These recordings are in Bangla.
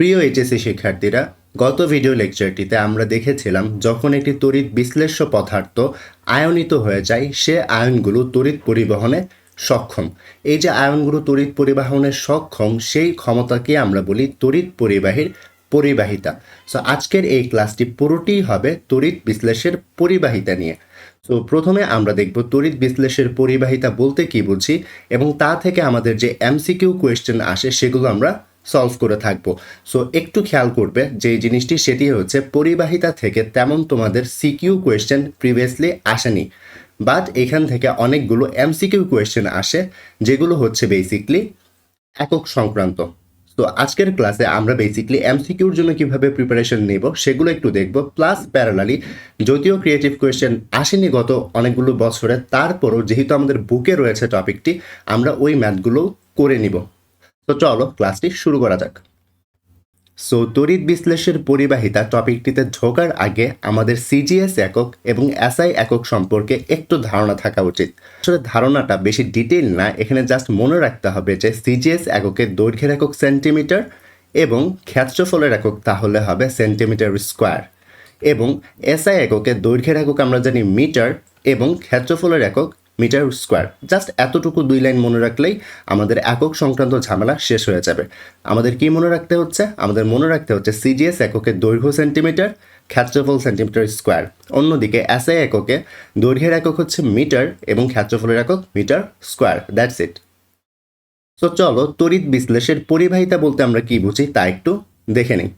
প্রিয় এইচএসসি শিক্ষার্থীরা, গত ভিডিও লেকচারটিতে আমরা দেখেছিলাম যখন একটি তড়িৎ বিশ্লেষ্য পদার্থ আয়নিত হয়ে যায়, সে আয়নগুলো তড়িৎ পরিবহনে সক্ষম। এই যে আয়নগুলো তড়িৎ পরিবহনে সক্ষম, সেই ক্ষমতাকে আমরা বলি তড়িৎ পরিবাহীর পরিবাহিতা। সো আজকের এই ক্লাসটি পুরোটিই হবে তড়িৎ বিশ্লেষের পরিবাহিতা নিয়ে। তো প্রথমে আমরা দেখব তড়িৎ বিশ্লেষের পরিবাহিতা বলতে কি বুঝি এবং তা থেকে আমাদের যে এমসিকিউ কোয়েশ্চেন আসে, সেগুলো আমরা সলভ করে থাকব। সো একটু খেয়াল করবে যে জিনিসটি সেটি হচ্ছে পরিবাহিতা থেকে তেমন তোমাদের সিকিউ কোয়েশ্চেন প্রিভিয়াসলি আসেনি। বাট এখান থেকে অনেকগুলো এমসিকিউ কোয়েশ্চেন আসে, যেগুলো হচ্ছে বেসিকলি একক সংক্রান্ত। তো আজকের ক্লাসে আমরা বেসিকলি এমসিকিউর জন্য কীভাবে প্রিপারেশন নেব সেগুলো একটু দেখব। প্লাস প্যারালালি যদিও ক্রিয়েটিভ কোয়েশ্চেন আসেনি গত অনেকগুলো বছরে, তারপরও যেহেতু আমাদের বুকে রয়েছে টপিকটি আমরা ওই ম্যাথগুলো করে নিব। তো চলো ক্লাসটি শুরু করা যাক। সো তড়িৎ বিশ্লেষের পরিবাহিতা টপিকটিতে ঢোকার আগে আমাদের সিজিএস একক এবং এসআই একক সম্পর্কে একটু ধারণা থাকা উচিত। আসলে ধারণাটা বেশি ডিটেইল না, এখানে জাস্ট মনে রাখতে হবে যে সিজিএস এককের দৈর্ঘ্যের একক সেন্টিমিটার এবং ক্ষেত্রফলের একক তাহলে হবে সেন্টিমিটার স্কোয়ার এবং এসআই এককের দৈর্ঘ্যের একক আমরা জানি মিটার এবং ক্ষেত্রফলের একক মিটার স্কোয়ার। জাস্ট এতটুকু দুই লাইন মনে রাখলেই আমাদের একক সংক্রান্ত ঝামেলা শেষ হয়ে যাবে। আমাদের কি মনে রাখতে হচ্ছে? আমাদের মনে রাখতে হচ্ছে সিজিএস এককের দৈর্ঘ্য সেন্টিমিটার, ক্ষেত্রফল সেন্টিমিটার স্কোয়ার। অন্যদিকে এসআই এককে দৈর্ঘ্যের একক হচ্ছে মিটার এবং ক্ষেত্রফলের একক মিটার স্কোয়ার। দ্যাটস ইট তো চলো তড়িৎ বিশ্লেষের পরিবাহিতা বলতে আমরা কি বুঝি তা একটু দেখে নিই।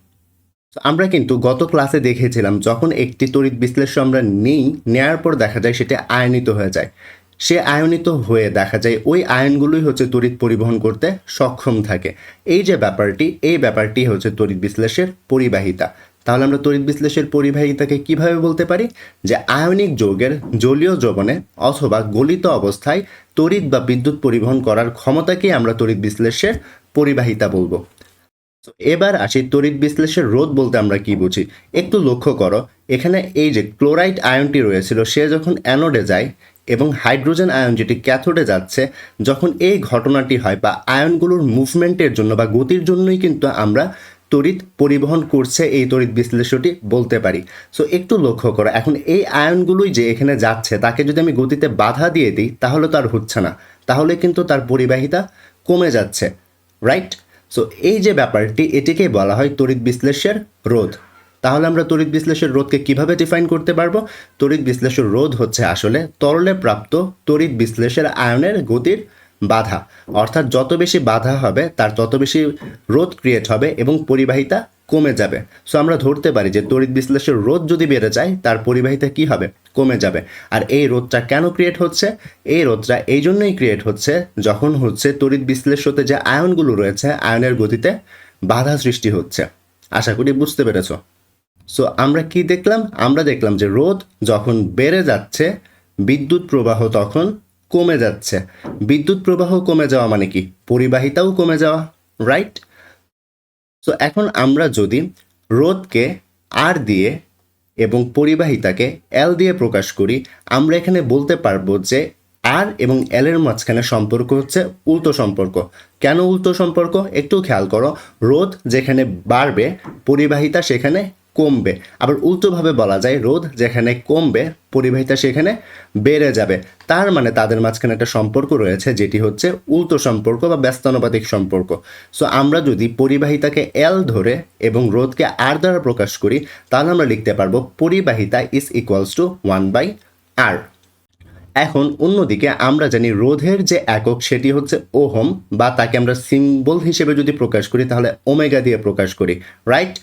আমরা কিন্তু গত ক্লাসে দেখেছিলাম যখন একটি তড়িৎ বিশ্লেষ্য আমরা নিই, নেয়ার পর দেখা যায় সেটা আয়নিত হয়ে যায়। সে আয়নিত হয়ে দেখা যায়, ওই আয়নগুলোই হচ্ছে তড়িৎ পরিবহন করতে সক্ষম থাকে। এই যে ব্যাপারটি, এই ব্যাপারটি হচ্ছে তড়িৎ বিশ্লেষের পরিবাহিতা। তাহলে আমরা তড়িৎ বিশ্লেষের পরিবাহিতাকে কীভাবে বলতে পারি? যে আয়নিক যৌগের জলীয় দ্রবণে অথবা গলিত অবস্থায় তড়িৎ বা বিদ্যুৎ পরিবহন করার ক্ষমতাকেই আমরা তড়িৎ বিশ্লেষের পরিবাহিতা বলব। এবার আসি তড়িৎ বিশ্লেষের রোধ বলতে আমরা কি বুঝি? একটু লক্ষ্য করো, এখানে এই যে ক্লোরাইড আয়নটি রয়েছিল, সে যখন অ্যানোডে যায় এবং হাইড্রোজেন আয়ন যেটি ক্যাথোডে যাচ্ছে, যখন এই ঘটনাটি হয় বা আয়নগুলোর মুভমেন্টের জন্য বা গতির জন্যই কিন্তু আমরা তড়িৎ পরিবহন করছে এই তড়িৎ বিশ্লেষণটি বলতে পারি। সো একটু লক্ষ্য করো, এখন এই আয়নগুলোই যে এখানে যাচ্ছে, তাকে যদি আমি গতিতে বাধা দিয়ে দিই, তাহলে তো আর হচ্ছে না। তাহলে কিন্তু তার পরিবাহিতা কমে যাচ্ছে রাইট সো এই যে ব্যাপারটি এটিকে বলা হয় তড়িৎ বিশ্লেষের রোধ। তাহলে আমরা তড়িৎ বিশ্লেষের রোধকে কীভাবে ডিফাইন করতে পারব? তড়িৎ বিশ্লেষের রোধ হচ্ছে আসলে তরলে প্রাপ্ত তড়িৎ বিশ্লেষের আয়নের গতির বাধা। অর্থাৎ যত বেশি বাধা হবে, তার তত বেশি রোধ ক্রিয়েট হবে এবং পরিবাহিতা কমে যাবে। সো আমরা ধরতে পারি যে তড়িৎ বিশ্লেষের রোধ যদি বেড়ে যায়, তার পরিবাহিতা কি হবে? কমে যাবে। আর এই রোধটা কেন ক্রিয়েট হচ্ছে? এই রোধটা এই জন্যই ক্রিয়েট হচ্ছে যখন হচ্ছে তড়িৎ বিশ্লেষ্যতে যে আয়নগুলো রয়েছে, আয়নের গতিতে বাধা সৃষ্টি হচ্ছে। আশা করি বুঝতে পেরেছ। সো আমরা কি দেখলাম? আমরা দেখলাম যে রোদ যখন বেড়ে যাচ্ছে, বিদ্যুৎ প্রবাহ তখন কমে যাচ্ছে। বিদ্যুৎ প্রবাহ কমে যাওয়া মানে কি? পরিবাহিতাও কমে যাওয়া রাইট সো এখন আমরা যদি রোধকে আর দিয়ে এবং পরিবাহিতাকে এল দিয়ে প্রকাশ করি, আমরা এখানে বলতে পারব যে আর এবং এল এর মাঝখানে সম্পর্ক হচ্ছে উল্টো সম্পর্ক। কেন উল্টো সম্পর্ক? একটু খেয়াল করো। রোধ যেখানে বাড়বে, পরিবাহিতা সেখানে কমবে। আবার উল্টোভাবে বলা যায় রোধ যেখানে কমবে, পরিবাহিতা সেখানে বেড়ে যাবে। তার মানে তাদের মাঝখানে একটা সম্পর্ক রয়েছে যেটি হচ্ছে উল্টো সম্পর্ক বা ব্যস্তানুপাতিক সম্পর্ক। সো আমরা যদি পরিবাহিতাকে এল ধরে এবং রোধকে আর দ্বারা প্রকাশ করি, তাহলে আমরা লিখতে পারব পরিবাহিতা is equals to one by R এখন অন্যদিকে আমরা জানি রোধের যে একক সেটি হচ্ছে ওহম, বা তাকে আমরা সিম্বল হিসেবে যদি প্রকাশ করি, তাহলে ওমেগা দিয়ে প্রকাশ করি রাইট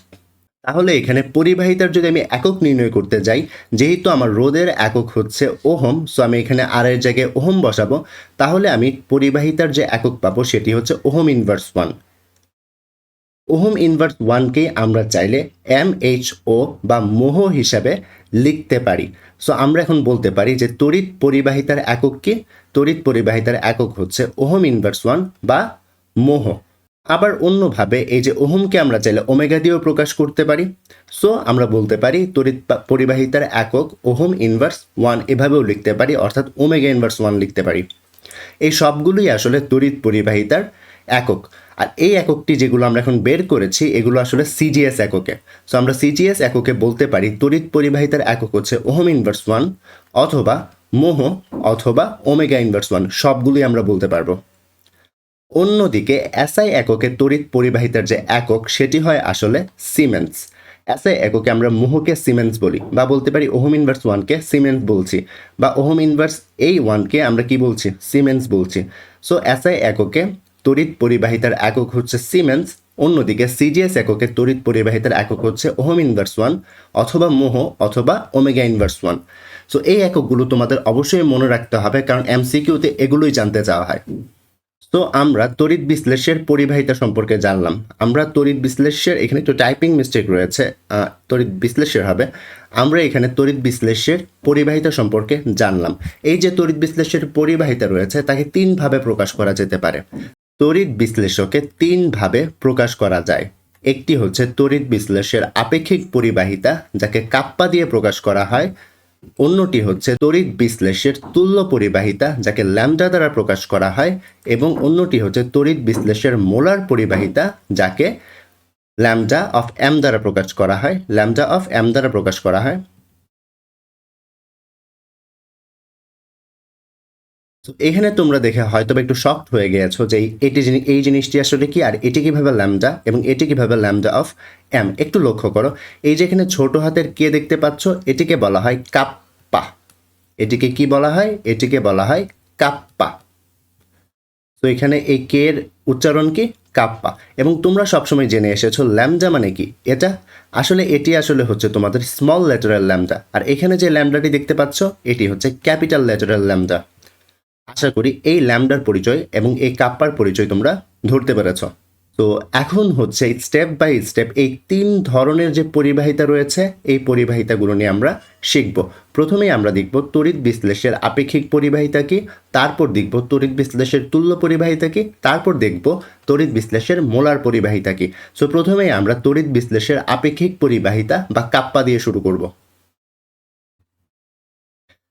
তাহলে এখানে পরিবাহিতার যদি আমি একক নির্ণয় করতে যাই, যেহেতু আমার রোদের একক হচ্ছে ওহম সো আমি এখানে আর এর জায়গায় ওহম বসাবো, তাহলে আমি পরিবাহিতার যে একক পাবো সেটি হচ্ছে ohm inverse one ohm inverse ওয়ানকে আমরা চাইলে এম এইচ ও বা মোহ হিসাবে লিখতে পারি। সো আমরা এখন বলতে পারি যে তড়িৎ পরিবাহিতার একক কি তড়িৎ পরিবাহিতার একক হচ্ছে ওহম ইনভার্স ওয়ান বা মোহ। আবার অন্যভাবে এই যে ওহমকে আমরা চাইলে ওমেগা দিয়েও প্রকাশ করতে পারি। সো আমরা বলতে পারি তড়িৎ পরিবাহিতার একক ওহম ইনভার্স ওয়ান এভাবেও লিখতে পারি, অর্থাৎ ওমেগা ইনভার্স ওয়ান লিখতে পারি। এই সবগুলোই আসলে তড়িৎ পরিবাহিতার একক। আর এই এককটি যেগুলো আমরা এখন বের করেছি, এগুলো আসলে সিজিএস এককে। সো আমরা সিজিএস এককে বলতে পারি, তড়িৎ পরিবাহিতার একক হচ্ছে ওহম ইনভার্স ওয়ান অথবা মোহ অথবা ওমেগা ইনভার্স ওয়ান সবগুলোই আমরা বলতে পারব। অন্যদিকে এসআই এককে তড়িৎ পরিবাহিতার যে একক, সেটি হয় আসলে সিমেন্স এসআই এককে আমরা মোহকে সিমেন্স বলি বা বলতে পারি ওহম ইনভার্স ওয়ানকে সিমেন্স বলছি বা ওহম ইনভার্স এই ওয়ানকে আমরা কি বলছি? সিমেন্স বলছি। সো এসআই এককে তড়িৎ পরিবাহিতার একক হচ্ছে সিমেন্স অন্যদিকে সিজিএস এককে তড়িৎ পরিবাহিতার একক হচ্ছে ওহম ইনভার্স ওয়ান অথবা মোহ অথবা ওমেগা ইনভার্স ওয়ান সো এই এককগুলো তোমাদের অবশ্যই মনে রাখতে হবে কারণ এমসিকিউতে এগুলোই জানতে চাওয়া হয়। তো আমরা তড়িৎ বিশ্লেষের পরিবাহিতা সম্পর্কে জানলাম। আমরা তড়িৎ বিশ্লেষের, এখানে একটু টাইপিং মিস্টেক রয়েছে তড়িৎ বিশ্লেষের হবে। আমরা এখানে তড়িৎ বিশ্লেষের পরিবাহিতা সম্পর্কে জানলাম। এই যে তড়িৎ বিশ্লেষের পরিবাহিতা রয়েছে, তাকে তিনভাবে প্রকাশ করা যেতে পারে। তড়িৎ বিশ্লেষকে তিনভাবে প্রকাশ করা যায়। একটি হচ্ছে তড়িৎ বিশ্লেষের আপেক্ষিক পরিবাহিতা, যাকে কাপ্পা দিয়ে প্রকাশ করা হয় অন্যটি হচ্ছে তড়িৎ বিশ্লেষের তুল্য পরিবাহিতা, যাকে ল্যামডা দ্বারা প্রকাশ করা হয়, এবং অন্যটি হচ্ছে তড়িৎ বিশ্লেষের মোলার পরিবাহিতা, যাকে ল্যামডা অফ এম দ্বারা প্রকাশ করা হয়। ল্যামডা অফ এম দ্বারা প্রকাশ করা হয়। এখানে তোমরা দেখে হয়তো একটু শক্ট হয়ে গিয়েছো যে এটি এই জিনিসটি আসলে কি আর এটি কীভাবে ল্যামডা এবং এটি কীভাবে ল্যামডা অফ এম একটু লক্ষ্য করো, এই যে এখানে ছোট হাতের কে দেখতে পাচ্ছ, এটিকে বলা হয় কাপ্পা। এটিকে কি বলা হয়? এটিকে বলা হয় কাপ্পা। তো এখানে এই কে এর উচ্চারণ কি? কাপ্পা। এবং তোমরা সবসময় জেনে এসেছ ল্যামডা মানে কি? এটা আসলে, এটি আসলে হচ্ছে তোমাদের স্মল ল্যাটারাল ল্যামডা আর এখানে যে ল্যামডাটি দেখতে পাচ্ছ, এটি হচ্ছে ক্যাপিটাল ল্যাটারাল ল্যামডা আশা করি এই ল্যামডার পরিচয় এবং এই কাপ্পার পরিচয় তোমরা ধরতে পেরেছ। তো এখন হচ্ছে স্টেপ বাই স্টেপ এই তিন ধরনের যে পরিবাহিতা রয়েছে, এই পরিবাহিতাগুলো নিয়ে আমরা শিখব। প্রথমেই আমরা দেখব তড়িৎ বিশ্লেষের আপেক্ষিক পরিবাহিতা কি, তারপর দেখব তড়িৎ বিশ্লেষের তুল্য পরিবাহিতা কি, তারপর দেখব তড়িৎ বিশ্লেষের মোলার পরিবাহিতা কি। সো প্রথমেই আমরা তড়িৎ বিশ্লেষের আপেক্ষিক পরিবাহিতা বা কাপ্পা দিয়ে শুরু করব।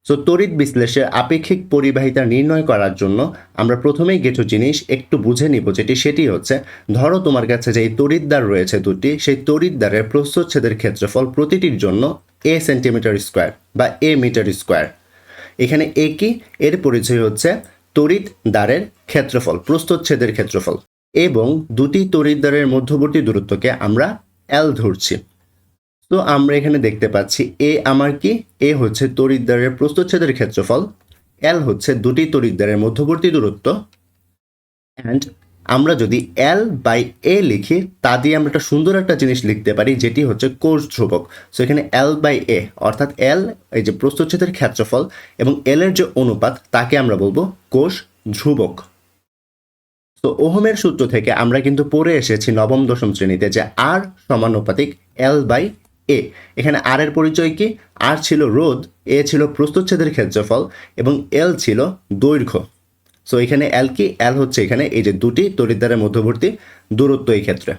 সো তড়িৎ বিশ্লেষের আপেক্ষিক পরিবাহিতা নির্ণয় করার জন্য আমরা প্রথমেই কিছু জিনিস একটু বুঝে নিব, যেটি সেটি হচ্ছে, ধরো তোমার কাছে যে তড়িৎদ্বার রয়েছে দুটি, সেই তড়িৎদ্বারের প্রস্থচ্ছেদের ক্ষেত্রফল প্রতিটির জন্য এ সেন্টিমিটার স্কোয়ার বা এ মিটার স্কোয়ার এখানে এ কি? এর পরিচয় হচ্ছে তড়িৎ দ্বারের ক্ষেত্রফল, প্রস্থচ্ছেদের ক্ষেত্রফল। এবং দুটি তড়িৎ দ্বারের মধ্যবর্তী দূরত্বকে আমরা এল ধরছি। তো আমরা এখানে দেখতে পাচ্ছি এ আমার কি? এ হচ্ছে তড়িৎদ্বারের প্রস্থচ্ছেদের ক্ষেত্রফল এল হচ্ছে দুটি তড়িৎদ্বারের মধ্যবর্তী দূরত্ব অ্যান্ড আমরা যদি এল বাই এ লিখি, তা দিয়ে আমরা একটা সুন্দর একটা জিনিস লিখতে পারি, যেটি হচ্ছে কোষ ধ্রুবক। সো এখানে এল বাই এ অর্থাৎ এল এই যে প্রস্থচ্ছেদের ক্ষেত্রফল, এবং এল এর যে অনুপাত, তাকে আমরা বলব কোষ ধ্রুবক। তো ওহমের সূত্র থেকে আমরা কিন্তু পড়ে এসেছি নবম দশম শ্রেণীতে যে আর সমানুপাতিক এল বাই এ। এখানে আর এর পরিচয় কি? আর ছিল রোদ এ ছিল প্রস্থচ্ছেদের ক্ষেত্রফল এবং এল ছিল দৈর্ঘ্য। সো এখানে এল কি? এল হচ্ছে এখানে এই যে দুটি তড়িৎদ্বারের মধ্যবর্তী দূরত্ব এই ক্ষেত্রে।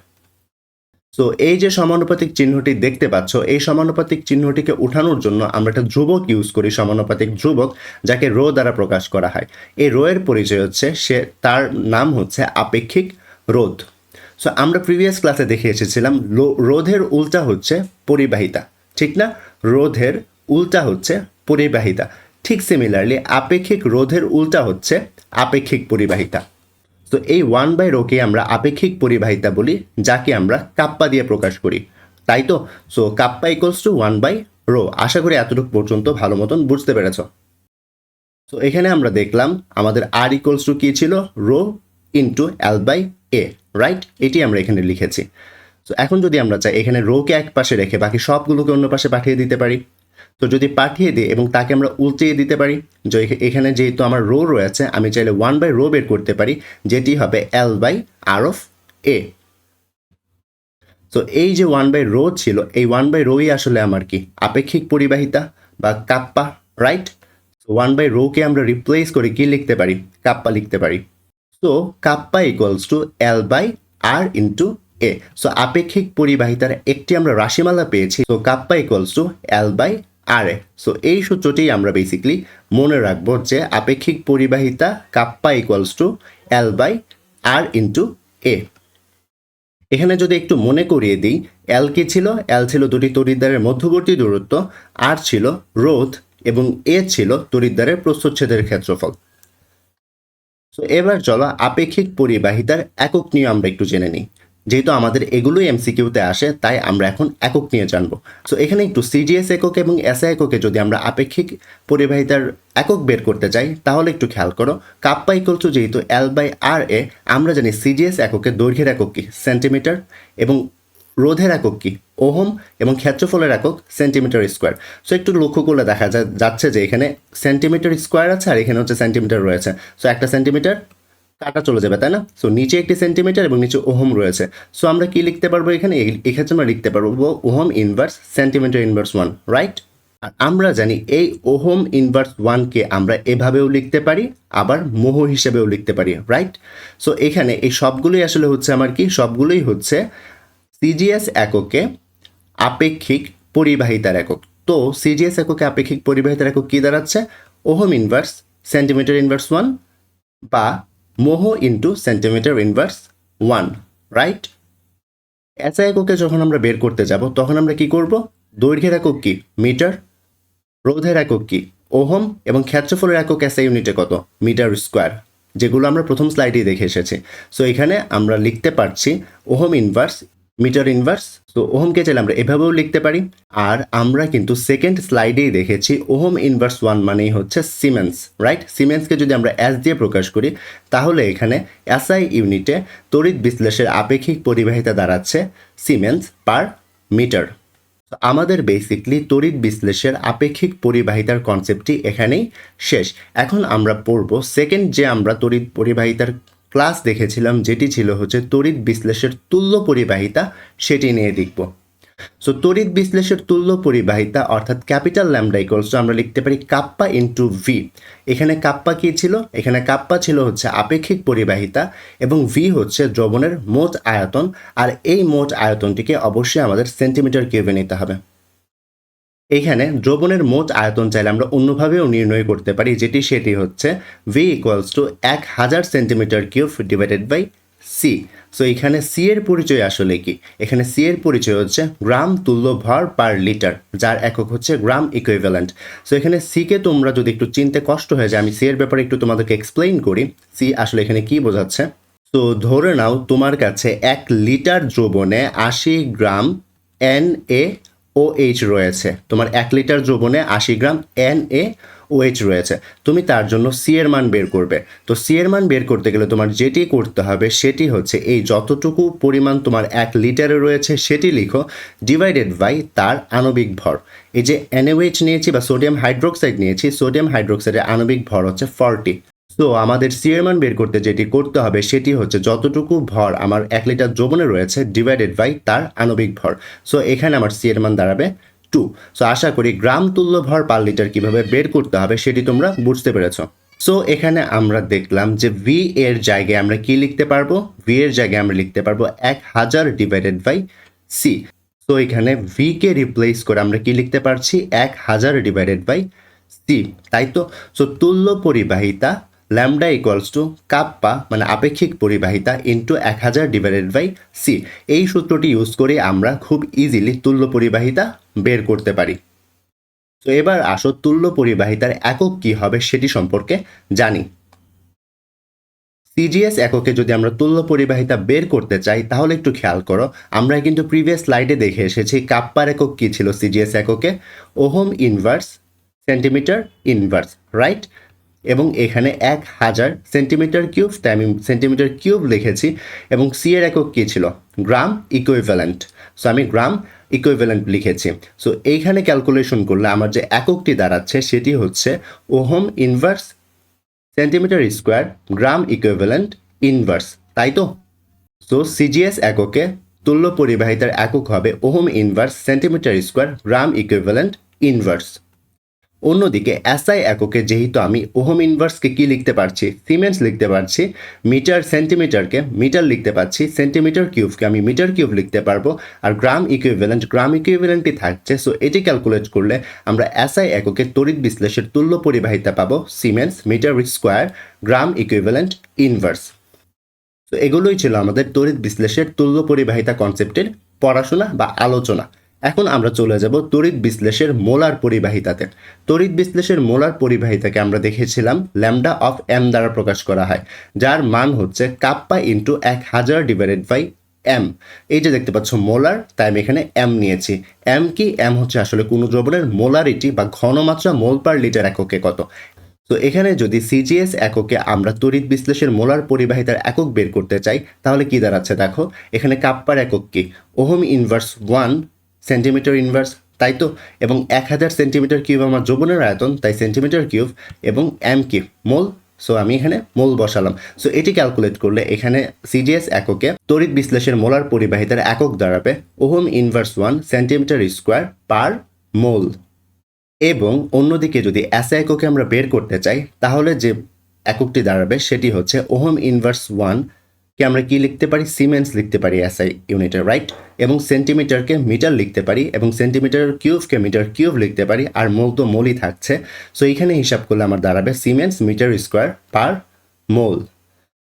সো এই যে সমানুপাতিক চিহ্নটি দেখতে পাচ্ছ, এই সমানুপাতিক চিহ্নটিকে উঠানোর জন্য আমরা একটা ধ্রুবক ইউজ করি, সমানুপাতিক ধ্রুবক, যাকে রো দ্বারা প্রকাশ করা হয়। এই রো এর পরিচয় হচ্ছে সে, তার নাম হচ্ছে আপেক্ষিক রোধ। সো আমরা প্রিভিয়াস ক্লাসে দেখে এসেছিলাম রোধের উল্টা হচ্ছে পরিবাহিতা, ঠিক না? রোধের উল্টা হচ্ছে পরিবাহিতা। ঠিক সিমিলারলি আপেক্ষিক রোধের উল্টা হচ্ছে আপেক্ষিক পরিবাহিতা। তো এই ওয়ান বাই রোকে আমরা আপেক্ষিক পরিবাহিতা বলি, যাকে আমরা কাপ্পা দিয়ে প্রকাশ করি। তাই তো? So kappa equals to one by rho আশা করি এতটুকু পর্যন্ত ভালো মতন বুঝতে পেরেছ। তো এখানে আমরা দেখলাম, আমাদের আর ইকোয়ালস টু কী ছিল? Rho into L by A right এটি আমরা এখানে লিখেছি। তো এখন যদি আমরা চাই এখানে রোকে এক পাশে রেখে বাকি সবগুলোকে অন্য পাশে পাঠিয়ে দিতে পারি, তো যদি পাঠিয়ে দিই এবং তাকে আমরা উল্টিয়ে দিতে পারি, যে এখানে যেহেতু আমার রো রয়েছে, আমি চাইলে ওয়ান বাই রো বের করতে পারি, যেটি হবে এল বাই আর অফ এ তো এই যে ওয়ান বাই রো ছিল, এই ওয়ান বাই রোই আসলে আমার কি? আপেক্ষিক পরিবাহিতা বা কাপ্পা রাইট ওয়ান বাই রোকে আমরা রিপ্লেস করে কি লিখতে পারি? কাপ্পা লিখতে পারি। So kappa equals to L by R into A so আপেক্ষিক পরিবাহিতার একটি আমরা রাশিমালা পেয়েছি। তো kappa equals to L by R A so এই সূত্রটি আমরা বেসিকলি মনে রাখব যে আপেক্ষিক পরিবাহিতা kappa equals to L by R into A এখানে যদি একটু মনে করিয়ে দিই এল কি ছিল? এল ছিল দুটি তড়িৎদ্বারের মধ্যবর্তী দূরত্ব। আর ছিল রোধ এবং এ ছিল তড়িৎদ্বারের প্রস্থচ্ছেদের ক্ষেত্রফল। তো এবার চলো আপেক্ষিক পরিবাহিতার একক নিয়ে আমরা একটু জেনে নিই। যেহেতু আমাদের এগুলোই এমসিকিউতে আসে, তাই আমরা এখন একক নিয়ে জানব। সো এখানে একটু সিজিএস একক এবং এসআই এককে যদি আমরা আপেক্ষিক পরিবাহিতার একক বের করতে চাই, তাহলে একটু খেয়াল করো কাপ্পা ইকল যেহেতু এল বাই আর এ আমরা জানি সিজিএস এককে দৈর্ঘ্যের একক কি? সেন্টিমিটার এবং রোধের একক কি? ওহম এবং ক্ষেত্রফলের একক সেন্টিমিটার স্কোয়ার। সো একটু লক্ষ্য করলে দেখা যাচ্ছে যে এখানে সেন্টিমিটার স্কোয়ার আছে আর এখানে হচ্ছে সেন্টিমিটার রয়েছে। সো একটা সেন্টিমিটার কাটা চলে যাবে, তাই না? সো নিচে একটি সেন্টিমিটার এবং নিচে ওহম রয়েছে। সো আমরা কি লিখতে পারব এখানে? এক্ষেত্রে আমরা লিখতে পারব ohm inverse centimetre inverse one right আর আমরা জানি এই ওহম ইনভার্স ওয়ানকে আমরা এভাবেও লিখতে পারি, আবার মোহ হিসেবেও লিখতে পারি রাইট সো এখানে এই সবগুলোই আসলে হচ্ছে আমার কি? সবগুলোই হচ্ছে সিজিএস এককে আপেক্ষিক পরিবাহিতার একক। তো সিজিএস এককে আপেক্ষিক পরিবাহিতার একক কী দাঁড়াচ্ছে? Ohm inverse centimetre inverse one বা mho into centimetre inverse one right SI এককে যখন আমরা বের করতে যাব, তখন আমরা কি করব? দৈর্ঘ্যের একক কি? মিটার। রোধের একক কি? ওহম এবং ক্ষেত্রফলের একক এসআই ইউনিটে কত? মিটার স্কোয়ার, যেগুলো আমরা প্রথম স্লাইডেই দেখে এসেছি। সো এখানে আমরা লিখতে পারছি ওহম ইনভার্স মিটার ইনভার্স। তো ওহমকে চাইলে আমরা এভাবেও লিখতে পারি। আর আমরা কিন্তু সেকেন্ড স্লাইডেই দেখেছি ওহম ইনভার্স ওয়ান মানেই হচ্ছে সিমেন্স রাইট সিমেন্সকে যদি আমরা অ্যাস দিয়ে প্রকাশ করি, তাহলে এখানে এসআই ইউনিটে তড়িৎ বিশ্লেষের আপেক্ষিক পরিবাহিতা দাঁড়াচ্ছে সিমেন্স পার মিটার। আমাদের বেসিকলি তড়িৎ বিশ্লেষের আপেক্ষিক পরিবাহিতার কনসেপ্টটি এখানেই শেষ। এখন আমরা পড়ব সেকেন্ড যে আমরা তড়িৎ পরিবাহিতার ক্লাস দেখেছিলাম, যেটি ছিল হচ্ছে তড়িৎ বিশ্লেষের তুল্য পরিবাহিতা, সেটি নিয়ে দেখব। সো তড়িৎ বিশ্লেষের তুল্য পরিবাহিতা, অর্থাৎ ক্যাপিটাল ল্যামডা ইকলস আমরা লিখতে পারি কাপ্পা ইন্টু ভি এখানে কাপ্পা কী ছিল? এখানে কাপ্পা ছিল হচ্ছে আপেক্ষিক পরিবাহিতা এবং ভি হচ্ছে দ্রবণের মোট আয়তন, আর এই মোট আয়তনটিকে অবশ্যই আমাদের সেন্টিমিটার কিউবে নিতে হবে। এইখানে দ্রবণের মোট আয়তন চাইলে আমরা অন্যভাবেও নির্ণয় করতে পারি, যেটি সেটি হচ্ছে ভি ইকুয়ালস টু এক হাজার centimetre cube divided by C so এখানে সি এর পরিচয় আসলে কি? এখানে সি এর পরিচয় হচ্ছে গ্রাম তুল্য ভর পার লিটার যার একক হচ্ছে গ্রাম ইকুইভ্যালেন্ট সো এখানে সিকে তোমরা যদি একটু চিনতে কষ্ট হয়ে যায়, আমি সি এর ব্যাপারে একটু তোমাদেরকে এক্সপ্লেইন করি। সি আসলে এখানে কি বোঝাচ্ছে? তো ধরে নাও তোমার কাছে এক লিটার দ্রবণে আশি গ্রাম এন এ ও এইচ রয়েছে। তোমার এক লিটার দ্রবণে আশি গ্রাম এন এ ও এইচ রয়েছে। তুমি তার জন্য সি এর মান বের করবে। তো সি এর মান বের করতে গেলে তোমার যেটি করতে হবে সেটি হচ্ছে এই যতটুকু পরিমাণ তোমার এক লিটারে রয়েছে সেটি লিখো ডিভাইডেড বাই তার আণবিক ভর। এই যে এনএওএইচ নিয়েছি বা সোডিয়াম হাইড্রোক্সাইড নিয়েছি সোডিয়াম হাইড্রোক্সাইডের আণবিক ভর হচ্ছে ফর্টি তো আমাদের সি মান বের করতে যেটি করতে হবে সেটি হচ্ছে যতটুকু ভর আমার এক লিটার দ্রবণে রয়েছে ডিভাইডেড বাই তার আণবিক ভর। সো এখানে আমার সি মান দাঁড়াবে টু সো আশা করি গ্রাম তুল্য ভর পার লিটার কীভাবে বের করতে হবে সেটি তোমরা বুঝতে পেরেছ। সো এখানে আমরা দেখলাম যে ভি এর জায়গায় আমরা কি লিখতে পারব? ভি এর জায়গায় আমরা লিখতে পারব এক হাজার ডিভাইডেড বাই সি সো এখানে ভি কে রিপ্লেস করে আমরা কি লিখতে পারছি? এক হাজার ডিভাইডেড বাই সি তাই তো? সো তুল্য পরিবাহিতা ল্যামডা ইকুয়ালস টু কাপ্পা মানে আপেক্ষিক পরিবাহিতা ইন্টু এক হাজার ডিভাইডেড বাই সি এই সূত্রটি ইউজ করে আমরা খুব ইজিলি তুল্য পরিবাহিতা বের করতে পারি। তো এবার আসো তুল্য পরিবাহিতার একক কি হবে সেটি সম্পর্কে জানি। সিজিএস এককে যদি আমরা তুল্য পরিবাহিতা বের করতে চাই, তাহলে একটু খেয়াল করো, আমরা কিন্তু প্রিভিয়াস স্লাইডে দেখে এসেছি কাপ্পার একক কি ছিল সিজিএস এককে। Ohm inverse centimetre inverse right এবং এখানে এক হাজার সেন্টিমিটার কিউব আমি সেন্টিমিটার কিউব লিখেছি, এবং সি এর একক কী ছিল? গ্রাম ইকুইভ্যালেন্ট সো আমি গ্রাম ইকুইভ্যালেন্ট লিখেছি। সো এইখানে ক্যালকুলেশন করলে আমার যে এককটি দাঁড়াচ্ছে সেটি হচ্ছে ohm inverse centimetre square gram equivalent inverse তাই তো? সো সিজিএস এককে তুল্য পরিবাহিতার একক হবে ohm inverse centimetre square gram equivalent inverse অন্যদিকে, এসআই এককে যেহেতু আমি ওহম ইনভার্সকে কি লিখতে পারছি? সিমেন্টস লিখতে পারছি। মিটার সেন্টিমিটারকে মিটার লিখতে পারছি। সেন্টিমিটার কিউবকে আমি মিটার কিউব লিখতে পারব। আর গ্রাম ইকুইভ্যালেন্ট গ্রাম ইকুইভ্যালেন্টই থাকছে। সো এটি ক্যালকুলেট করলে আমরা এসআই এককে তড়িৎ বিশ্লেষের তুল্য পরিবাহিতা পাবো। Siemens metre square, gram equivalent inverse তো এগুলোই ছিল আমাদের তড়িৎ বিশ্লেষের তুল্য পরিবাহিতা কনসেপ্টের পড়াশোনা বা আলোচনা। এখন আমরা চলে যাব তড়িৎ বিশ্লেষের মোলার পরিবাহিতাতে। তড়িৎ বিশ্লেষের মোলার পরিবাহিতাকে আমরা দেখেছিলাম ল্যামডা অফ এম দ্বারা প্রকাশ করা হয়, যার মান হচ্ছে কাপ্পা ইন্টু এক হাজার ডিভাইডেড বাই এম। এই যে দেখতে পাচ্ছ মোলার, তাই আমি এখানে এম নিয়েছি। এম কি? এম হচ্ছে আসলে কোনো দ্রবণের মোলারিটি বা ঘনমাত্রা মোল পার লিটার এককে কত। তো এখানে যদি সিজিএস এককে আমরা তড়িৎ বিশ্লেষের মোলার পরিবাহিতার একক বের করতে চাই, তাহলে কি দাঁড়াচ্ছে দেখো, এখানে কাপ্পার একক কি? Ohm inverse one centimetre inverse তাই তো? এবং এক হাজার সেন্টিমিটার কিউব আমার যৌবনের আয়তন, তাই সেন্টিমিটার কিউব এবং এম কিউব মোল সো আমি এখানে মোল বসালাম। সো এটি ক্যালকুলেট করলে এখানে সিডিএস এককে তড়িৎ বিশ্লেষের মোলার পরিবাহিতার একক দাঁড়াবে ohm inverse one centimetre square per mole এবং অন্যদিকে যদি অ্যাসে এককে আমরা বের করতে চাই, তাহলে যে এককটি দাঁড়াবে সেটি হচ্ছে ওহম ইনভার্স ওয়ান কে আমরা কি লিখতে পারি? সিমেন্টস লিখতে পারি এসআই ইউনিটের রাইট এবং সেন্টিমিটারকে মিটার লিখতে পারি এবং সেন্টিমিটার কিউবকে মিটার কিউব লিখতে পারি, আর মোল তো মোলই থাকছে। সো এইখানে হিসাব করলে আমার দাঁড়াবে siemens metre square per mole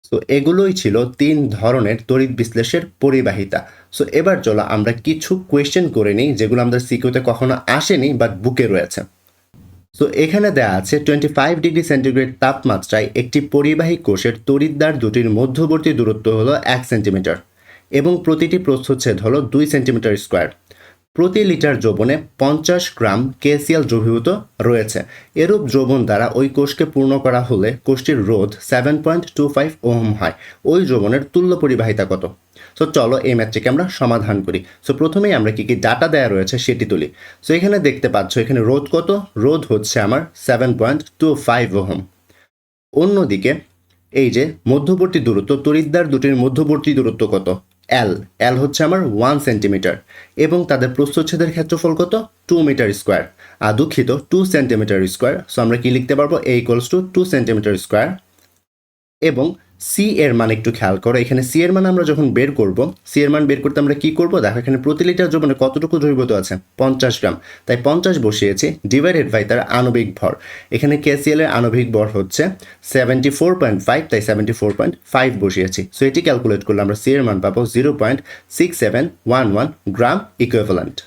so এগুলোই ছিল তিন ধরনের তড়িৎ বিশ্লেষের পরিবাহিতা। সো এবার চলো আমরা কিছু কোয়েশ্চেন করে নিই, যেগুলো আমাদের সিকিউতে কখনো আসেনি বাট বুকে রয়েছে। সো এখানে দেওয়া আছে টোয়েন্টি ফাইভ ডিগ্রি সেন্টিগ্রেড তাপমাত্রায় একটি পরিবাহী কোষের তড়িৎদ্বার দুটির মধ্যবর্তী দূরত্ব হলো এক সেন্টিমিটার এবং প্রতিটি প্রস্থচ্ছেদ হলো দুই সেন্টিমিটার স্কোয়ার প্রতি লিটার দ্রবণে পঞ্চাশ গ্রাম কেসিয়াল দ্রবীভূত রয়েছে। এরূপ দ্রবণ দ্বারা ওই কোষকে পূর্ণ করা হলে কোষটির রোধ seven point two five ohm হয়। ওই দ্রবণের তুল্য পরিবাহিতা কত? সো চলো এই ম্যাথটিকে আমরা সমাধান করি। সো প্রথমেই আমরা কি কি ডাটা দেওয়া রয়েছে সেটি তুলি। সো এখানে দেখতে পাচ্ছ, এখানে রোধ কত? রোধ হচ্ছে আমার seven point two five ohm. অন্যদিকে, এই যে মধ্যবর্তী দূরত্ব, তড়িৎদ্বার দুটির মধ্যবর্তী দূরত্ব কত? এল এল হচ্ছে আমার ওয়ান সেন্টিমিটার এবং তাদের প্রস্থচ্ছেদের ক্ষেত্রফল কত? টু মিটার স্কোয়ার আর দুঃখিত টু সেন্টিমিটার স্কোয়ার সো আমরা কি লিখতে পারব? A equals to two centimetre square এবং সি এর মান একটু খেয়াল করো। এখানে সি এর মান আমরা যখন বের করব সি এর মান বের করতে আমরা কি করব? দেখো, এখানে প্রতি লিটার দ্রবণে কতটুকু দ্রবীভূত আছে? পঞ্চাশ গ্রাম। তাই পঞ্চাশ বসিয়েছি ডিভাইডেড বাই তার আণবিক ভর। এখানে কেসিএল এর আণবিক ভর হচ্ছে সেভেন্টি ফোর পয়েন্ট ফাইভ তাই সেভেন্টি ফোর পয়েন্ট ফাইভ বসিয়েছি। সো এটি ক্যালকুলেট করলে আমরা সি এর মান পাবো zero point six seven one one gram equivalent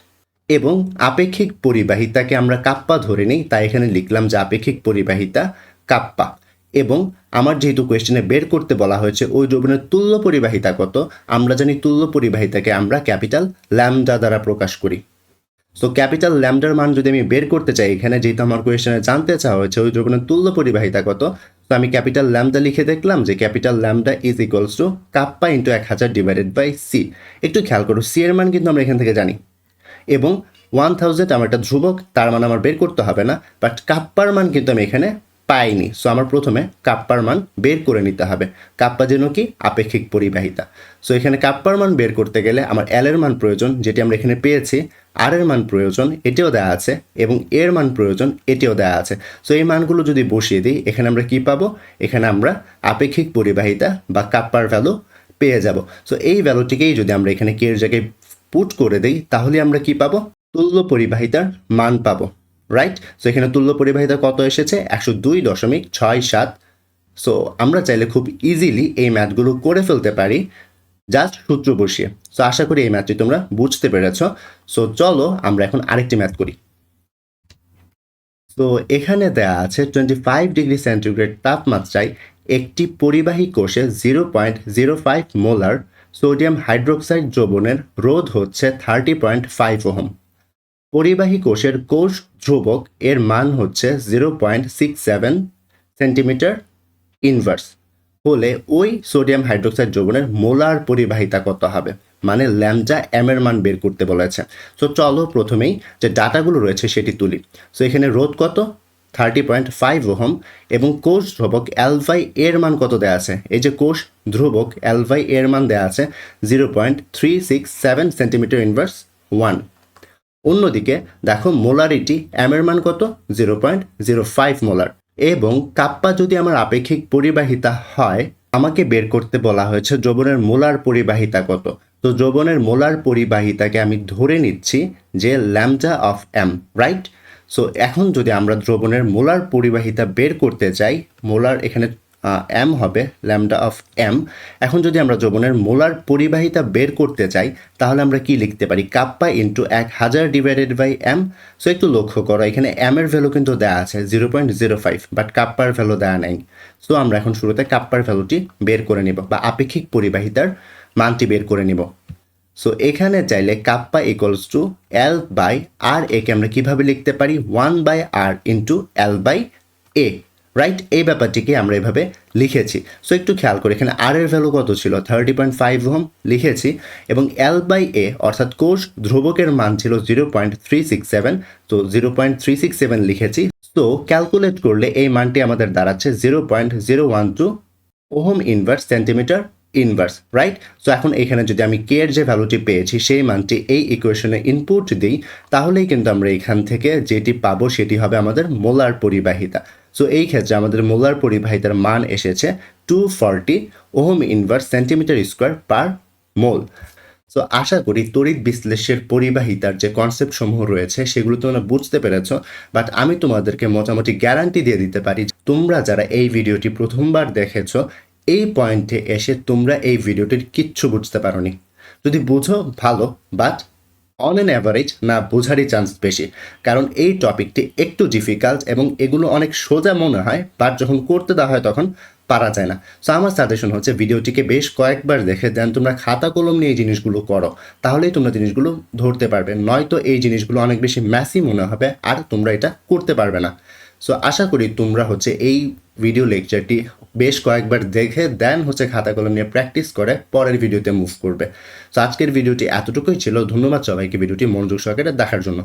এবং আপেক্ষিক পরিবাহিতাকে আমরা কাপ্পা ধরে নিই, তাই এখানে লিখলাম যে আপেক্ষিক পরিবাহিতা কাপ্পা। এবং আমার যেহেতু কোয়েশ্চেনে বের করতে বলা হয়েছে, ওই দ্রবণের তুল্য পরিবাহিতা কত? আমরা জানি তুল্য পরিবাহিতাকে আমরা ক্যাপিটাল ল্যামডা দ্বারা প্রকাশ করি। সো ক্যাপিটাল ল্যামডার মান যদি আমি বের করতে চাই, এখানে যেহেতু আমার কোয়েশ্চেনে জানতে চাওয়া হয়েছে, ওই দ্রবণের তুল্য পরিবাহিতা কত? তো আমি ক্যাপিটাল ল্যামডা লিখে দেখলাম যে capital lambda is equals to kappa into এক হাজার ডিভাইডেড বাই সি একটু খেয়াল করো সি এর মান কিন্তু আমরা এখান থেকে জানি। এবং ওয়ান থাউজেন্ড আমার একটা ধ্রুবক, তার মান আমার বের করতে হবে না বাট কাপ্পার মান কিন্তু আমি এখানে পাইনি। সো আমার প্রথমে কাপ্পার মান বের করে নিতে হবে। কাপ্পা যেন কি? আপেক্ষিক পরিবাহিতা। সো এখানে কাপ্পার মান বের করতে গেলে আমার এল এর মান প্রয়োজন, যেটি আমরা এখানে পেয়েছি। আর এর মান প্রয়োজন, এটিও দেওয়া আছে, এবং এর মান প্রয়োজন, এটিও দেওয়া আছে। সো এই মানগুলো যদি বসিয়ে দিই, এখানে আমরা কি পাবো? এখানে আমরা আপেক্ষিক পরিবাহিতা বা কাপ্পার ভ্যালু পেয়ে যাব। সো এই ভ্যালুটিকেই যদি আমরা এখানে কে এর জায়গায় পুট করে দিই, তাহলে আমরা কি পাবো? তুল্য পরিবাহিতার মান পাবো। রাইট সো এখানে তুল্য পরিবাহিতা কত এসেছে? একশো দুই দশমিক ছয় সাত। সো আমরা চাইলে খুব ইজিলি এই ম্যাথগুলো করে ফেলতে পারি। জাস্ট সূত্র বসিয়ে। সো আশা করি এই ম্যাথটি তোমরা বুঝতে পেরেছ। সো চলো আমরা এখন আরেকটি ম্যাথ করি। তো এখানে দেয়া আছে টোয়েন্টি ফাইভ ডিগ্রি সেন্টিগ্রেড তাপমাত্রায় একটি পরিবাহী কোষে zero point zero five molar sodium hydroxide দ্রবণের রোধ হচ্ছে থার্টি পয়েন্ট ফাইভ ওহম। পরিবাহী কোষের কোষ ধ্রুবক এর মান হচ্ছে zero point six seven centimetre inverse হলে ওই সোডিয়াম হাইড্রোক্সাইড দ্রবণের মোলার পরিবাহিতা কত হবে? মানে ল্যামডা এম এর মান বের করতে বলেছে। সো চলো প্রথমেই যে ডাটাগুলো রয়েছে সেটি তুলি। সো এখানে রোধ কত? থার্টি পয়েন্ট ফাইভ ওহম, এবং কোষ ধ্রুবক অ্যালভাই এর মান কত দেওয়া আছে? এই যে কোষ ধ্রুবক অ্যালভাই এর মান দেওয়া আছে zero point three six seven centimetre inverse one অন্যদিকে, দেখো মোলারিটি এর মান কত? Zero point zero five molar. এবং কাপ্পা যদি আমার আপেক্ষিক পরিবাহিতা হয়, আমাকে বের করতে বলা হয়েছে দ্রবণের মোলার পরিবাহিতা কত? তো দ্রবণের মোলার পরিবাহিতাকে আমি ধরে নিচ্ছি যে lambda of M right so এখন যদি আমরা দ্রবণের মোলার পরিবাহিতা বের করতে চাই, মোলার এখানে এম হবে ল্যামডা অফ এম এখন যদি আমরা যৌবনের মোলার পরিবাহিতা বের করতে চাই, তাহলে আমরা কি লিখতে পারি? কাপ্পা ইন্টু এক হাজার ডিভাইডেড বাই এম সো একটু লক্ষ্য করো, এখানে এম এর ভ্যালু কিন্তু দেওয়া আছে zero point zero five but Kupffer value দেওয়া নেই। সো আমরা এখন শুরুতে কাপ্পার ভ্যালুটি বের করে নিব, বা আপেক্ষিক পরিবাহিতার মানটি বের করে নিব। সো এখানে চাইলে kappa equals to L by R একে আমরা কীভাবে লিখতে পারি? One by R into L by A right এই ব্যাপারটিকে আমরা এভাবে লিখেছি। সো একটু খেয়াল করে, এখানে আর এর ভ্যালু কত ছিল? থার্টি পয়েন্ট ফাইভ ওহম লিখেছি এবং এল বাই এ অর্থাৎ কোষ ধ্রুবকের মান ছিল zero point three six seven তো zero point three six seven লিখেছি। তো ক্যালকুলেট করলে এই মানটি আমাদের দাঁড়াচ্ছে zero point zero one two ohm inverse centimetre inverse right so এখন এখানে যদি আমি কে এর যে ভ্যালুটি পেয়েছি, সেই মানটি এই ইকুয়েশনে ইনপুট দিই, তাহলেই কিন্তু আমরা এখান থেকে যেটি পাবো সেটি হবে আমাদের মোলার পরিবাহিতা। সো এই ক্ষেত্রে আমাদের মোলার পরিবাহিতার মান এসেছে two forty ohm inverse centimetre square per mole so আশা করি তড়িৎ বিশ্লেষের পরিবাহিতার যে কনসেপ্ট সমূহ রয়েছে সেগুলো তোমরা বুঝতে পেরেছ বাট আমি তোমাদেরকে মোটামুটি গ্যারান্টি দিয়ে দিতে পারি তোমরা যারা এই ভিডিওটি প্রথমবার দেখেছ, এই পয়েন্টে এসে তোমরা এই ভিডিওটির কিচ্ছু বুঝতে পারোনি। যদি বুঝো, ভালো বাট অন অ্যান অ্যাভারেজ না বোঝারই চান্স বেশি। কারণ এই টপিকটি একটু ডিফিকাল্ট এবং এগুলো অনেক সোজা মনে হয় বাট যখন করতে দেওয়া হয় তখন পারা যায় না। সো আমার সাজেশন হচ্ছে ভিডিওটিকে বেশ কয়েকবার দেখে দেন, তোমরা খাতা কলম নিয়ে এই জিনিসগুলো করো, তাহলেই তোমরা জিনিসগুলো ধরতে পারবে। নয়তো এই জিনিসগুলো অনেক বেশি ম্যাসি মনে হবে আর তোমরা এটা করতে পারবে না। সো আশা করি তোমরা হচ্ছে এই ভিডিও লেকচারটি বেশ কয়েকবার দেখে দেন হচ্ছে খাতা কলম নিয়ে প্র্যাকটিস করে পরের ভিডিওতে মুভ করবে। তো আজকের ভিডিওটি এতটুকুই ছিল। ধন্যবাদ সবাইকে। ভিডিওটি মনোযোগ সহকারে দেখার জন্য।